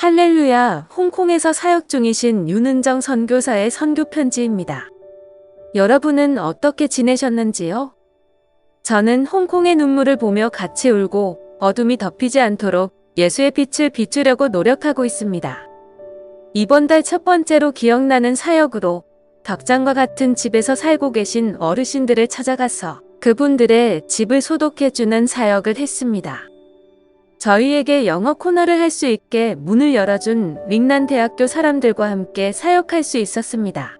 할렐루야, 홍콩에서 사역 중이신 윤은정 선교사의 선교 편지입니다. 여러분은 어떻게 지내셨는지요? 저는 홍콩의 눈물을 보며 같이 울고 어둠이 덮이지 않도록 예수의 빛을 비추려고 노력하고 있습니다. 이번 달 첫 번째로 기억나는 사역으로 덕장과 같은 집에서 살고 계신 어르신들을 찾아가서 그분들의 집을 소독해주는 사역을 했습니다. 저희에게 영어 코너를 할 수 있게 문을 열어준 링난 대학교 사람들과 함께 사역할 수 있었습니다.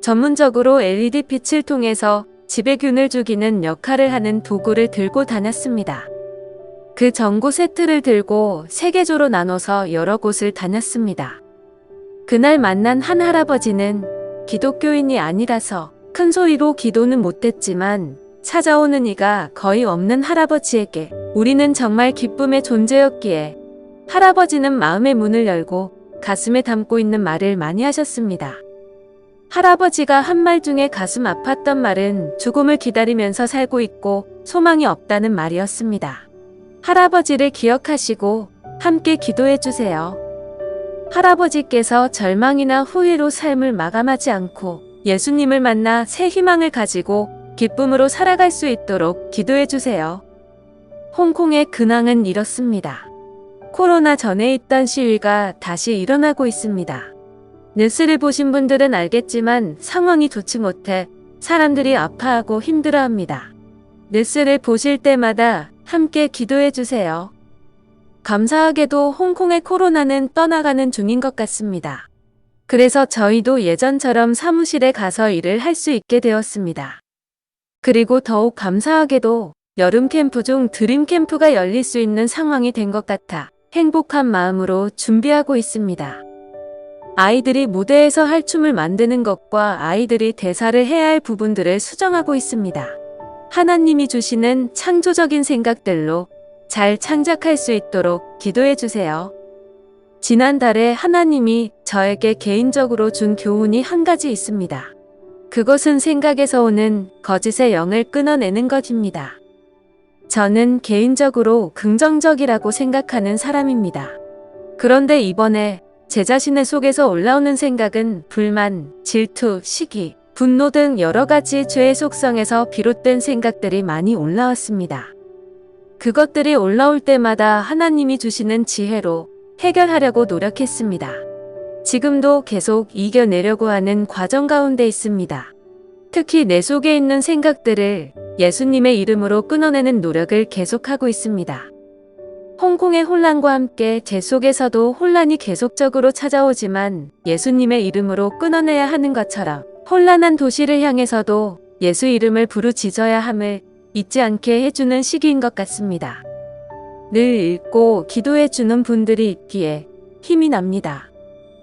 전문적으로 LED 빛을 통해서 집의 균을 죽이는 역할을 하는 도구를 들고 다녔습니다. 그 전구 세트를 들고 세계조로 나눠서 여러 곳을 다녔습니다. 그날 만난 한 할아버지는 기독교인이 아니라서 큰 소리로 기도는 못했지만 찾아오는 이가 거의 없는 할아버지에게 우리는 정말 기쁨의 존재였기에 할아버지는 마음의 문을 열고 가슴에 담고 있는 말을 많이 하셨습니다. 할아버지가 한 말 중에 가슴 아팠던 말은 죽음을 기다리면서 살고 있고 소망이 없다는 말이었습니다. 할아버지를 기억하시고 함께 기도해 주세요. 할아버지께서 절망이나 후회로 삶을 마감하지 않고 예수님을 만나 새 희망을 가지고 기쁨으로 살아갈 수 있도록 기도해 주세요. 홍콩의 근황은 이렇습니다. 코로나 전에 있던 시위가 다시 일어나고 있습니다. 뉴스를 보신 분들은 알겠지만 상황이 좋지 못해 사람들이 아파하고 힘들어합니다. 뉴스를 보실 때마다 함께 기도해 주세요. 감사하게도 홍콩의 코로나는 떠나가는 중인 것 같습니다. 그래서 저희도 예전처럼 사무실에 가서 일을 할 수 있게 되었습니다. 그리고 더욱 감사하게도 여름 캠프 중 드림 캠프가 열릴 수 있는 상황이 된 것 같아 행복한 마음으로 준비하고 있습니다. 아이들이 무대에서 할 춤을 만드는 것과 아이들이 대사를 해야 할 부분들을 수정하고 있습니다. 하나님이 주시는 창조적인 생각들로 잘 창작할 수 있도록 기도해 주세요. 지난달에 하나님이 저에게 개인적으로 준 교훈이 한 가지 있습니다. 그것은 생각에서 오는 거짓의 영을 끊어내는 것입니다. 저는 개인적으로 긍정적이라고 생각하는 사람입니다. 그런데 이번에 제 자신의 속에서 올라오는 생각은 불만, 질투, 시기, 분노 등 여러 가지 죄의 속성에서 비롯된 생각들이 많이 올라왔습니다. 그것들이 올라올 때마다 하나님이 주시는 지혜로 해결하려고 노력했습니다. 지금도 계속 이겨내려고 하는 과정 가운데 있습니다. 특히 내 속에 있는 생각들을 예수님의 이름으로 끊어내는 노력을 계속하고 있습니다. 홍콩의 혼란과 함께 제 속에서도 혼란이 계속적으로 찾아오지만 예수님의 이름으로 끊어내야 하는 것처럼 혼란한 도시를 향해서도 예수 이름을 부르짖어야 함을 잊지 않게 해주는 시기인 것 같습니다. 늘 읽고 기도해 주는 분들이 있기에 힘이 납니다.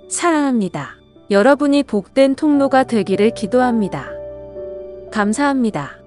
사랑합니다. 여러분이 복된 통로가 되기를 기도합니다. 감사합니다.